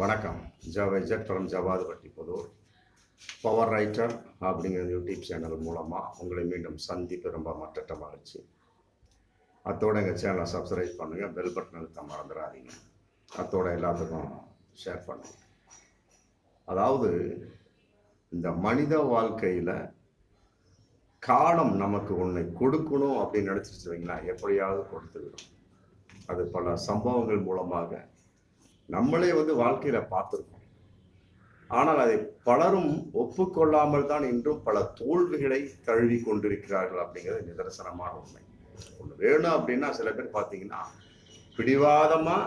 வணக்கம். ஜவை jet from Javadhupatti Pudhur power writer அப்படிங்கிற யூடியூப் சேனல் மூலமாக உங்களை மீண்டும் சந்திப்பு ரொம்ப மற்ற மகிழ்ச்சி. அத்தோடு எங்கள் சேனலை சப்ஸ்கிரைப் பண்ணுங்கள் பெல் பட்டன் அழுத்த மறந்துடாதீங்க. அத்தோட எல்லாத்துக்கும் ஷேர் பண்ணுங்கள் அதாவது இந்த மனித வாழ்க்கையில் காலம் நமக்கு ஒன்றை கொடுக்கணும் அப்படின்னு நினச்சிட்டு வைங்களா எப்படியாவது கொடுத்துக்கிறோம் அது பல சம்பவங்கள் மூலமாக நம்மளே வந்து வாழ்க்கையில பார்த்துருக்கோம். ஆனால் அதை பலரும் ஒப்புக்கொள்ளாமல் தான் இன்றும் பல தோல்விகளை தழுவி கொண்டிருக்கிறார்கள் அப்படிங்கிறது நிதர்சனமான உண்மை. ஒன்று வேணும் அப்படின்னா சில பேர் பார்த்தீங்கன்னா பிடிவாதமா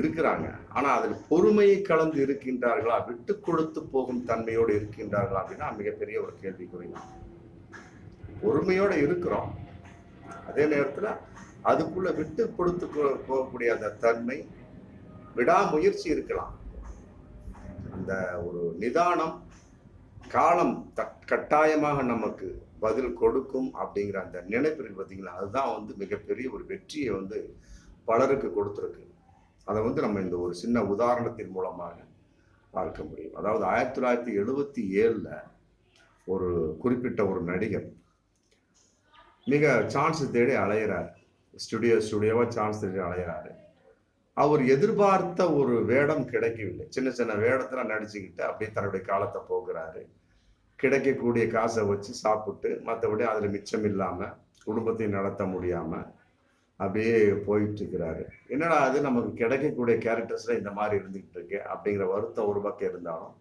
இருக்கிறாங்க. ஆனால் அதில் பொறுமையை கலந்து இருக்கின்றார்களா? விட்டு கொடுத்து போகும் தன்மையோடு இருக்கின்றார்களா அப்படின்னா மிகப்பெரிய ஒரு கேள்விக்குறிதான். பொறுமையோடு இருக்கிறோம். அதே நேரத்தில் அதுக்குள்ள விட்டு கொடுத்து போகக்கூடிய அந்த தன்மை விடாமுயற்சி இருக்கலாம். அந்த ஒரு நிதானம் காலம் கட்டாயமாக நமக்கு பதில் கொடுக்கும் அப்படிங்கிற அந்த நினைப்பு பார்த்தீங்களா அதுதான் வந்து மிகப்பெரிய ஒரு வெற்றியை வந்து பலருக்கு கொடுத்துருக்கு. அதை வந்து நம்ம இந்த ஒரு சின்ன உதாரணத்தின் மூலமாக பார்க்க முடியும். அதாவது ஆயிரத்தி தொள்ளாயிரத்தி எழுபத்தி ஏழில் ஒரு குறிப்பிட்ட ஒரு நடிகர் மிக சான்ஸ் தேடி அலையிறார். ஸ்டுடியோ ஸ்டுடியோவாக சான்ஸ் தேடி அலையிறாரு. அவர் எதிர்பார்த்த ஒரு வேடம் கிடைக்கவில்லை. சின்ன சின்ன வேடத்தில் நடிச்சுக்கிட்டு அப்படியே தன்னுடைய காலத்தை போகிறாரு கிடைக்கக்கூடிய காசை வச்சு சாப்பிட்டு மற்றபடி அதில் மிச்சம் இல்லாமல் குடும்பத்தை நடத்த முடியாமல் அப்படியே போயிட்டு இருக்கிறாரு என்னடா அது நமக்கு கிடைக்கக்கூடிய கேரக்டர்ஸில் இந்த மாதிரி இருந்துகிட்டு இருக்கு அப்படிங்கிற வருத்தம் ஒரு பக்கம் இருந்தாலும்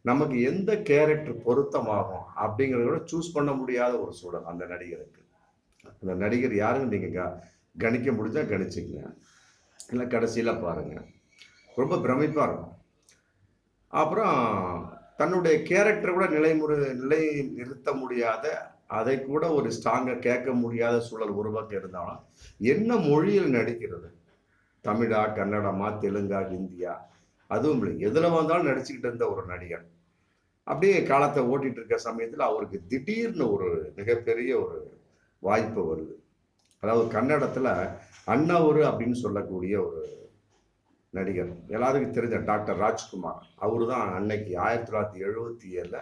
நமக்கு எந்த கேரக்டர் பொருத்தமாகும் அப்படிங்கிறத கூட சூஸ் பண்ண முடியாத ஒரு சூழல் அந்த நடிகருக்கு. அந்த நடிகர் யாருன்னு நீங்கள் க- கணிக்க முடிஞ்சால் கணிச்சிக்கங்க. இல்லை கடைசியில் பாருங்கள் ரொம்ப பிரமிப்பாக இருக்கும். அப்புறம் தன்னுடைய கேரக்டர் கூட நிலைமுறை நிலை நிறுத்த முடியாத அதை கூட ஒரு ஸ்ட்ராங்காக கேட்க முடியாத சூழல் உருவாக்கி இருந்தாலும் என்ன மொழியில் நடிக்கிறது? தமிழா கன்னடமா தெலுங்கா ஹிந்தியா? அதுவும் இல்லை. எதில் வந்தாலும் நடிச்சுக்கிட்டு இருந்த ஒரு நடிகர் அப்படியே காலத்தை ஓட்டிகிட்டு இருக்க சமயத்தில் அவருக்கு திடீர்னு ஒரு மிகப்பெரிய ஒரு வாய்ப்பு வருது. அதாவது கன்னடத்தில் அண்ணாவூர் அப்படின்னு சொல்லக்கூடிய ஒரு நடிகர். எல்லாருக்கும் தெரிஞ்ச டாக்டர் ராஜ்குமார். அவரு தான் அன்னைக்கு ஆயிரத்தி தொள்ளாயிரத்தி எழுபத்தி ஏழில்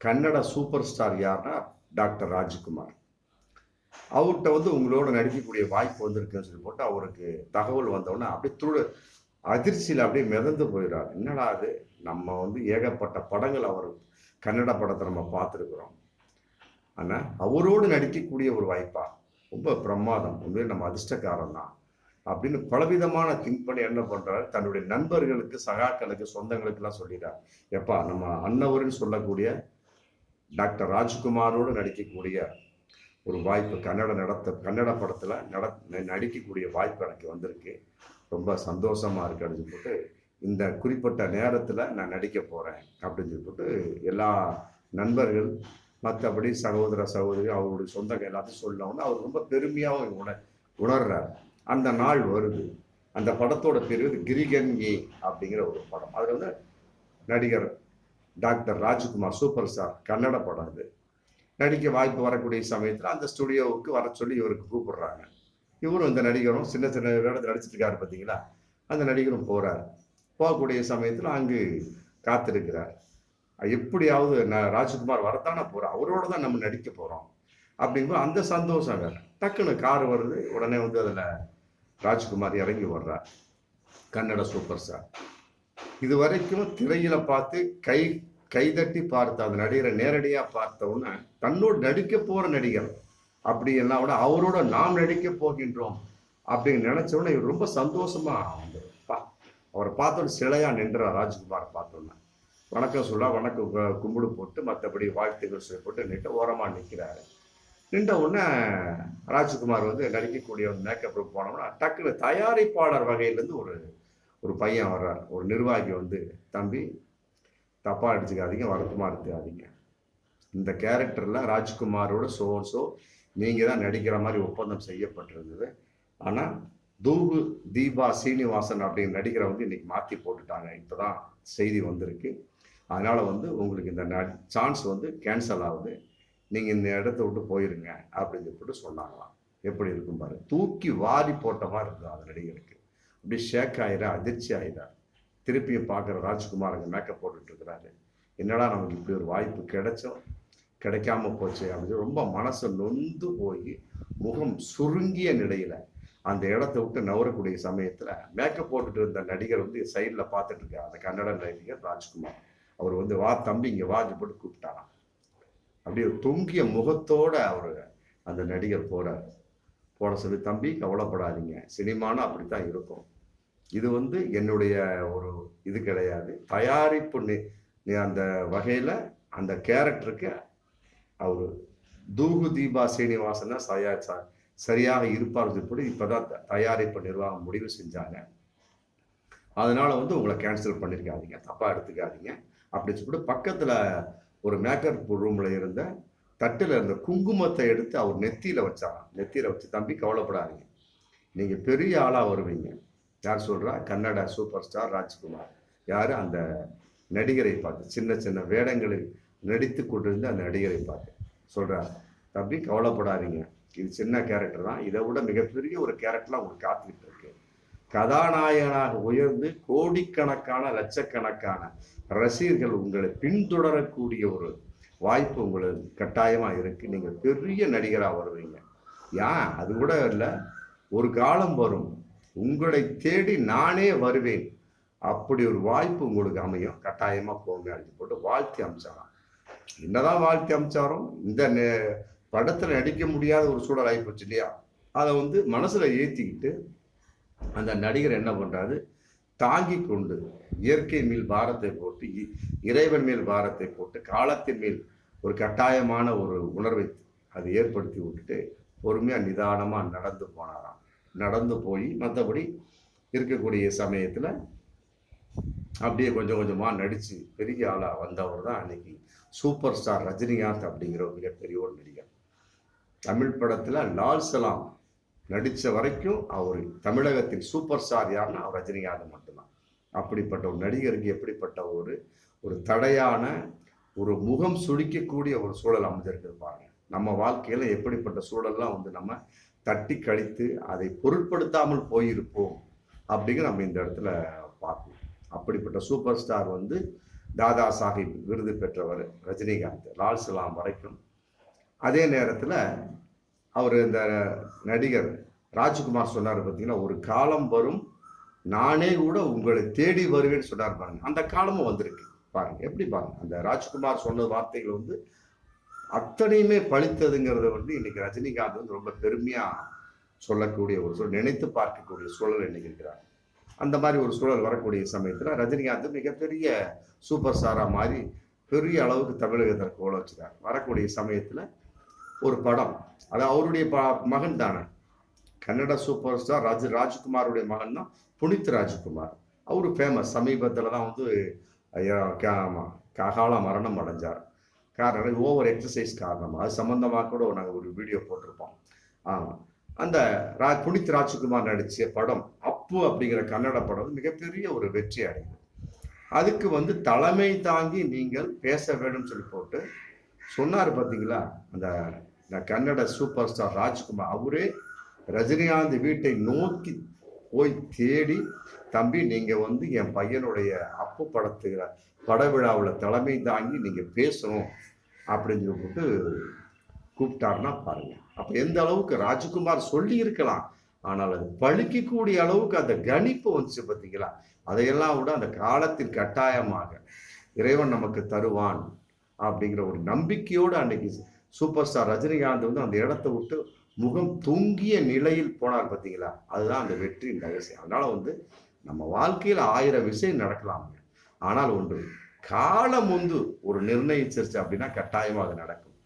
கன்னட சூப்பர் ஸ்டார் யாருன்னா டாக்டர் ராஜ்குமார். அவர்கிட்ட வந்து உங்களோட நடிக்கக்கூடிய வாய்ப்பு வந்திருக்குன்னு சொல்லி போட்டு அவருக்கு தகவல் வந்தோடனே அப்படியே துடு அதிர்ச்சியில் அப்படியே மிதந்து போயிடுறார் என்னடா அது நம்ம வந்து ஏகப்பட்ட படங்கள் அவர் கன்னட படத்தை நம்ம பார்த்துருக்குறோம். ஆனால் அவரோடு நடிக்கக்கூடிய ஒரு வாய்ப்பாக ரொம்ப பிரமாதம். உண்மையில் நம்ம அதிர்ஷ்டக்காரன் தான் அப்படின்னு பலவிதமான திங்க் பண்ணி என்ன பண்ணுறாரு தன்னுடைய நண்பர்களுக்கு சகாக்களுக்கு சொந்தங்களுக்குலாம் சொல்லிட்டார். எப்பா நம்ம அன்னவர்னு சொல்லக்கூடிய டாக்டர் ராஜ்குமாரோடு நடிக்கக்கூடிய ஒரு வாய்ப்பு கன்னட நடத்த கன்னட படத்தில் நட நடிக்கக்கூடிய வாய்ப்பு எனக்கு வந்திருக்கு. ரொம்ப சந்தோஷமாக இருக்கு அப்படின்னு சொல்லிட்டு இந்த குறிப்பிட்ட நேரத்தில் நான் நடிக்க போகிறேன் அப்படின்னு சொல்லிட்டு எல்லா நண்பர்கள் மற்றபடி சகோதர சகோதரி அவருடைய சொந்தங்கள் எல்லாத்தையும் சொல்லணும்னு அவர் ரொம்ப பெருமையாகவும் உண உணர்றார். அந்த நாள் வருது. அந்த படத்தோட பேர் வந்து கிரிகன் ஏ அப்படிங்கிற ஒரு படம். அதில் வந்து நடிகர் doctor Rajkumar super star Kannada படம் இது. நடிக்க வாய்ப்பு வரக்கூடிய சமயத்தில் அந்த ஸ்டுடியோவுக்கு வர சொல்லி இவருக்கு கூப்பிடுறாங்க. இவரும் இந்த நடிகரும் சின்ன சின்ன வேடத்தில் நடிச்சிட்டு இருக்காரு பார்த்தீங்களா அந்த நடிகரும் போகிறார் போகக்கூடிய சமயத்தில் அங்கு காத்திருக்கிறார். எப்படியாவது நான் ராஜ்குமார் வரத்தானே போறோம் அவரோட தான் நம்ம நடிக்க போகிறோம் அப்படிங்கும்போது அந்த சந்தோஷம் வேறு. டக்குன்னு கார் வருது. உடனே வந்து அதில் ராஜ்குமார் இறங்கி வர்றார். Kannada super star. இது வரைக்கும் திரையில பார்த்து கை கைதட்டி பார்த்த அந்த நடிகரை நேரடியாக பார்த்த உடனே தன்னோடு நடிக்க போகிற நடிகர் அப்படி எல்லாம் விட அவரோட நாம் நடிக்க போகின்றோம் அப்படின்னு நினச்சவுடனே உடனே இவர் ரொம்ப சந்தோஷமா வந்து பா அவரை பார்த்தோன்னு சிலையாக நின்றார் ராஜ்குமார் பார்த்தோன்னே வணக்கம் சொல்ல வணக்கம் கும்பிடு போட்டு மற்றபடி வாழ்த்துக்கள் சொல்லி போட்டு நின்று ஓரமாக நிற்கிறாரு நின்ற உடனே ராஜ்குமார் வந்து நடிக்கக்கூடிய ஒரு மேக்கப் ரூம் போனோம்னா டக்குனு தயாரிப்பாளர் வகையிலேருந்து ஒரு ஒரு பையன் வர்றார். ஒரு நிர்வாகி வந்து தம்பி தப்பாக அடிச்சுக்காதீங்க வருத்தமா எடுத்துக்காதீங்க இந்த கேரக்டரில் ராஜ்குமாரோட சோ சோ நீங்கள் தான் நடிக்கிற மாதிரி ஒப்பந்தம் செய்யப்பட்டிருந்தது. ஆனால் தூபு தீபா சீனிவாசன் அப்படின்னு நடிகரை வந்து இன்னைக்கு மாற்றி போட்டுட்டாங்க. இப்போ தான் செய்தி வந்திருக்கு. அதனால் வந்து உங்களுக்கு இந்த சான்ஸ் வந்து கேன்சல் ஆகுது. நீங்கள் இந்த இடத்த விட்டு போயிருங்க அப்படின்னு சொல்லிட்டு சொன்னாங்களாம். எப்படி இருக்கும் பாரு? தூக்கி வாரி போட்ட மாதிரி இருக்கும் அந்த நடிகருக்கு. அப்படியே ஷேக் ஆயிரா அதிர்ச்சி ஆயிரா திருப்பியும் பார்க்குற ராஜ்குமார் அங்கே மேக்கப் போட்டுட்டு இருக்கிறாரு. என்னடா நமக்கு இப்படி ஒரு வாய்ப்பு கிடைச்சோம் கிடைக்காம போச்சு அப்படின்னு ரொம்ப மனசு நொந்து போய் முகம் சுருங்கிய நிலையில அந்த இடத்த விட்டு நவரக்கூடிய சமயத்துல மேக்கப் போட்டுட்டு இருந்த நடிகர் வந்து சைடில் பார்த்துட்டு இருக்காரு. அந்த கன்னட நடிகர் ராஜ்குமார். அவர் வந்து வா தம்பி இங்கே வாஜ் போட்டு கூப்பிட்டாராம். அப்படியே தொங்கிய முகத்தோட அவர் அந்த நடிகர் போறார். போட சொல்லி தம்பி கவலைப்படாதீங்க. சினிமானா அப்படித்தான் இருக்கும். இது வந்து என்னுடைய ஒரு இது கிடையாது. தயாரிப்பு நி- அந்த வகையில் அந்த கேரக்டருக்கு அவர் தூகு தீபா சீனிவாசன் தான் சரியா ச- சரியாக இருப்பார் சொல்லி இப்பதான் த- தயாரிப்பு நிர்வாகம் முடிவு செஞ்சாங்க. அதனால் வந்து உங்களை கேன்சல் பண்ணியிருக்காதீங்க தப்பாக எடுத்துக்காதீங்க. அப்படின்னு சொல்லிட்டு பக்கத்தில் ஒரு மேக்கப் ரூமில் இருந்த தட்டில் இருந்த குங்குமத்தை எடுத்து அவர் நெத்தியில் வச்சாராம். நெத்தியில் வச்சு தம்பி கவலைப்படாதீங்க. நீங்கள் பெரிய ஆளாக வருவீங்க. யார் சொல்கிறா கன்னட சூப்பர் ஸ்டார் ராஜ்குமார். யார்? அந்த நடிகரை பார்த்து சின்ன சின்ன வேடங்களில் நடித்து கொண்டிருந்த அந்த நடிகரை பார்த்து சொல்கிறார் தம்பி கவலைப்படாதீங்க. இது சின்ன கேரக்டர் தான். இதை விட மிகப்பெரிய ஒரு கேரக்டர்லாம் உங்களுக்கு காத்துக்கிட்டு கதாநாயகனாக உயர்ந்து கோடிக்கணக்கான லட்சக்கணக்கான ரசிகர்கள் உங்களை பின்தொடரக்கூடிய ஒரு வாய்ப்பு உங்களுக்கு கட்டாயமாக இருக்குது நீங்கள் பெரிய நடிகராக வருவீங்க. ஏன்? அது கூட இல்லை. ஒரு காலம் வரும். உங்களை தேடி நானே வருவேன். அப்படி ஒரு வாய்ப்பு உங்களுக்கு அமையும். கட்டாயமாக போங்க அப்படின்னு போட்டு வாழ்த்தி அமிச்சாராம். என்னதான் வாழ்த்தி அமிச்சாரும் இந்த நே- நடிக்க முடியாத ஒரு சூழல் ஆகி போச்சு இல்லையா? அதை வந்து மனசில் ஏற்றிக்கிட்டு அந்த நடிகர் என்ன பண்ணுறாரு தாங்கி கொண்டு இயற்கை மேல் பாரத்தை போட்டு இறைவன் மேல் பாரத்தை போட்டு காலத்தின் மேல் ஒரு கட்டாயமான ஒரு உணர்வை அது ஏற்படுத்தி விட்டுட்டு பொறுமையாக நிதானமாக நடந்து போனாராம். நடந்து போய் மற்றபடி இருக்கக்கூடிய சமயத்தில் அப்படியே கொஞ்சம் கொஞ்சமாக நடித்து பெரிய ஆளாக வந்தவர் தான் அன்னைக்கு சூப்பர் ஸ்டார் ரஜினிகாந்த் அப்படிங்கிற ஒரு மிகப்பெரிய ஒரு நடிகர். தமிழ் படத்தில் லால் சலாம் நடித்த வரைக்கும் அவர் தமிழகத்தின் சூப்பர் ஸ்டார் யாருன்னா அவர் ரஜினிகாந்த் மட்டும்தான். அப்படிப்பட்ட ஒரு நடிகருக்கு எப்படிப்பட்ட ஒரு ஒரு தடையான ஒரு முகம் சுழிக்கக்கூடிய ஒரு சூழல் அமைஞ்சிருக்கு பாருங்க. நம்ம வாழ்க்கையில் எப்படிப்பட்ட சூழல்லாம் வந்து நம்ம தட்டி கழித்து அதை பொருட்படுத்தாமல் போயிருப்போம் அப்படிங்கிற நம்ம இந்த இடத்துல பார்ப்போம் அப்படிப்பட்ட சூப்பர் ஸ்டார் வந்து தாதா சாஹிப் விருது பெற்றவர் ரஜினிகாந்த் லால் சலாம் வரைக்கும். அதே நேரத்தில் அவர் இந்த நடிகர் ராஜ்குமார் சொன்னார் பார்த்தீங்கன்னா ஒரு காலம் வரும் நானே கூட உங்களை தேடி வருவேன்னு சொன்னார் பாருங்க. அந்த காலமும் வந்திருக்கு பாருங்க. எப்படி பாருங்க? அந்த ராஜ்குமார் சொன்ன வார்த்தைகள் வந்து அத்தனையுமே பழித்ததுங்கிறத வந்து இன்னைக்கு ரஜினிகாந்த் வந்து ரொம்ப பெருமையா சொல்லக்கூடிய ஒரு சூழல் நினைத்து பார்க்கக்கூடிய சூழல் இன்னைக்கு இருக்கிறார். அந்த மாதிரி ஒரு சூழல் வரக்கூடிய சமயத்தில் ரஜினிகாந்த் மிகப்பெரிய சூப்பர் ஸ்டாரா மாதிரி பெரிய அளவுக்கு தமிழகத்திற்கு ஓட வச்சுட்டார் வரக்கூடிய சமயத்துல ஒரு படம். அது அவருடைய மகன் தானே. கன்னட சூப்பர் ஸ்டார் ராஜ் ராஜ்குமாருடைய மகன் தான் புனித் ராஜ்குமார். அவர் ஃபேமஸ் சமீபத்தில் தான் வந்து ஐயா, கா- காகால மரணம் அடைஞ்சார். காரணம் ஓவர் எக்ஸசைஸ் காரணமாக அது சம்மந்தமாக கூட நாங்கள் ஒரு வீடியோ போட்டிருப்போம். ஆமாம் அந்த ரா புனித் ராஜ்குமார் நடித்த படம் அப்பு அப்படிங்கிற கன்னட படம் மிகப்பெரிய ஒரு வெற்றி அடையுது. அதுக்கு வந்து தலைமை தாங்கி நீங்கள் பேச வேணும்னு சொல்லி போட்டு சொன்னார் பார்த்தீங்களா அந்த இந்த கன்னட சூப்பர் ஸ்டார் ராஜ்குமார் அவரே ரஜினிகாந்த் வீட்டை நோக்கி போய் தேடி தம்பி நீங்கள் வந்து என் பையனுடைய அப்பு படத்துகிற பட விழாவில் தலைமை தாங்கி நீங்கள் பேசணும் அப்படின்னு சொல்லிட்டு கூப்பிட்டாருன்னா பாருங்கள் அப்போ எந்த அளவுக்கு ராஜ்குமார் சொல்லி இருக்கலாம் ஆனால் அது பழிக்கக்கூடிய அளவுக்கு அந்த கணிப்பு வந்துச்சு பார்த்தீங்களா அதையெல்லாம் விட அந்த காலத்தின் கட்டாயமாக இறைவன் நமக்கு தருவான் அப்படிங்கிற ஒரு நம்பிக்கையோடு அன்னைக்கு சூப்பர் ஸ்டார் ரஜினிகாந்த் வந்து அந்த இடத்த விட்டு முகம் தொங்கிய நிலையில் போனார் பார்த்தீங்களா? அதுதான் அந்த வெற்றியின் ரகசியம். அதனால வந்து நம்ம வாழ்க்கையில் ஆயிரம் விஷயம் நடக்கலாமுங்க ஆனால் ஒன்று காலம் வந்து ஒரு நிர்ணயிச்சிருச்சு அப்படின்னா கட்டாயமாக அது நடக்கும்.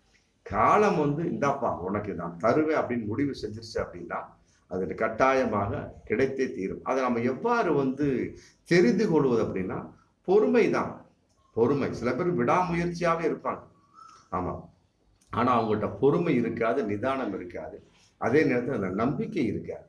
காலம் வந்து இந்தாப்பா உனக்கு நான் தருவேன் அப்படின்னு முடிவு செஞ்சிருச்சு அப்படின்னா அது கட்டாயமாக கிடைத்தே தீரும். அதை நம்ம எவ்வாறு வந்து தெரிந்து கொள்வது அப்படின்னா பொறுமை தான் பொறுமை. சில பேர் விடாமுயற்சியாகவே இருப்பாங்க. ஆமாம் ஆனால் அவங்கள்ட்ட பொறுமை இருக்காது நிதானம் இருக்காது. அதே நேரத்தில் அந்த நம்பிக்கை இருக்காது.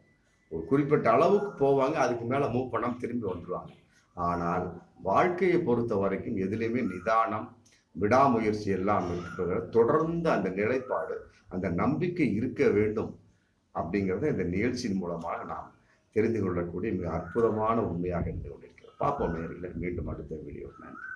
ஒரு குறிப்பிட்ட அளவுக்கு போவாங்க அதுக்கு மேலே மூவ் பண்ணாமல் திரும்பி வந்துருவாங்க. ஆனால் வாழ்க்கையை பொறுத்த வரைக்கும் எதுலேயுமே நிதானம் விடாமுயற்சி எல்லாம் இருக்கிற தொடர்ந்து அந்த நிலைப்பாடு அந்த நம்பிக்கை இருக்க வேண்டும் அப்படிங்கிறத இந்த நிகழ்ச்சியின் மூலமாக நாம் தெரிந்து கொள்ளக்கூடிய மிக அற்புதமான உண்மையாக இருந்து கொண்டிருக்கிறோம் பார்ப்போம் நேரில் மீண்டும் அடுத்த வீடியோ நன்றி.